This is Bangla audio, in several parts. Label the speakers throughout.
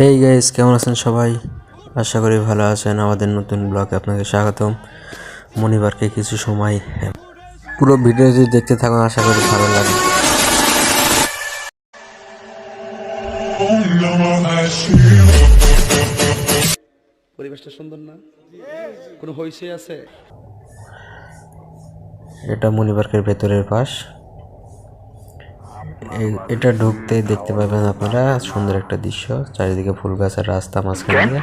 Speaker 1: হেই গাইস কেমন আছেন সবাই? আশা করি ভালো আছেন। আমাদের নতুন ব্লগে আপনাকে স্বাগতম। মনিবারকে কিছু সময় পুরো ভিডিও যদি দেখতে থাকুন আশা করি ভালো লাগবে।
Speaker 2: পরিবেশটা সুন্দর না? কোনো হইসে আছে?
Speaker 1: এটা মনিবার্কের ভেতরের পাশ। এটা ঢুকতে দেখতে পাবেন আপনারা সুন্দর একটা দৃশ্য চারিদিকে ফুল গাছের রাস্তা মাঝখানে দিয়ে।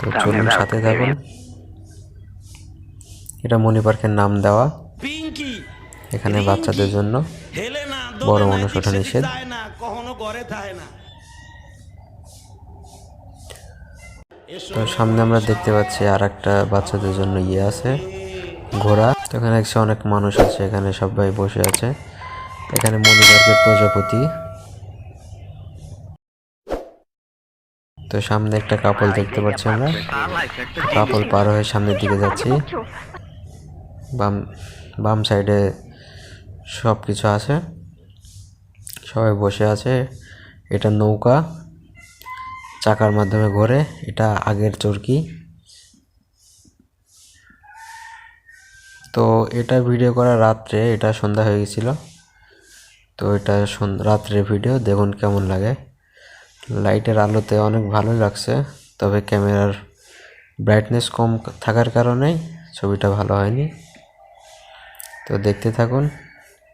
Speaker 1: তো চলুন সাথে থাকুন। এটা মনি পার্কের নাম দেওয়া এখানে বাচ্চাদের জন্য। বড় মানুষ ওঠা নিষেধ। তো সামনে আমরা দেখতে পাচ্ছি আর একটা বাচ্চাদের জন্য ইয়ে আছে ঘোড়া। তো এখানে অনেক মানুষ আছে এখানে সবাই বসে আছে। এখানে মণিবার্গের প্রজাপতি। তো সামনে একটা কাপল দেখতে পাচ্ছি আমরা। কাপল পার হয়ে সামনের দিকে যাচ্ছি। বাম বাম সাইডে সব কিছু আছে। সবাই বসে আছে। এটা নৌকা। চাকার মাধ্যমে ঘোরে। এটা আগের চরকি। তো এটা ভিডিও করা রাত্রে, এটা সন্ধ্যা হয়ে গেছিল। তো এটা রাত্রের ভিডিও দেখুন কেমন লাগে। লাইটের আলোতে অনেক ভালোই লাগছে, তবে ক্যামেরার ব্রাইটনেস কম থাকার কারণেই ছবিটা ভালো হয়নি। তো দেখতে থাকুন,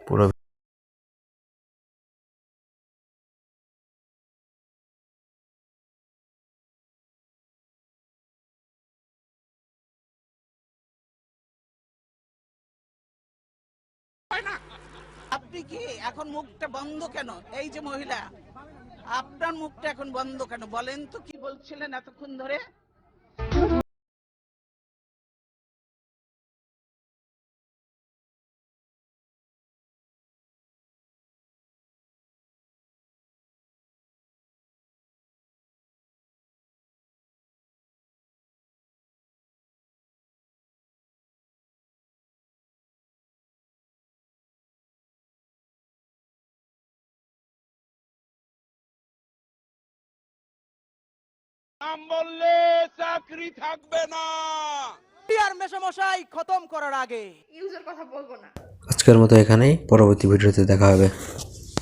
Speaker 1: পুরো
Speaker 3: আপনি কি এখন মুখটা বন্ধ কেন? এই যে মহিলা, আপনার মুখটা এখন বন্ধ কেন? বলেন তো কি বলছিলেন এতক্ষণ ধরে?
Speaker 4: আর মেশামশাই খতম করার আগে।
Speaker 5: ইউজের কথা বলব না।
Speaker 1: আজকের মতো এখানেই পরবর্তী ভিডিওতে দেখা হবে।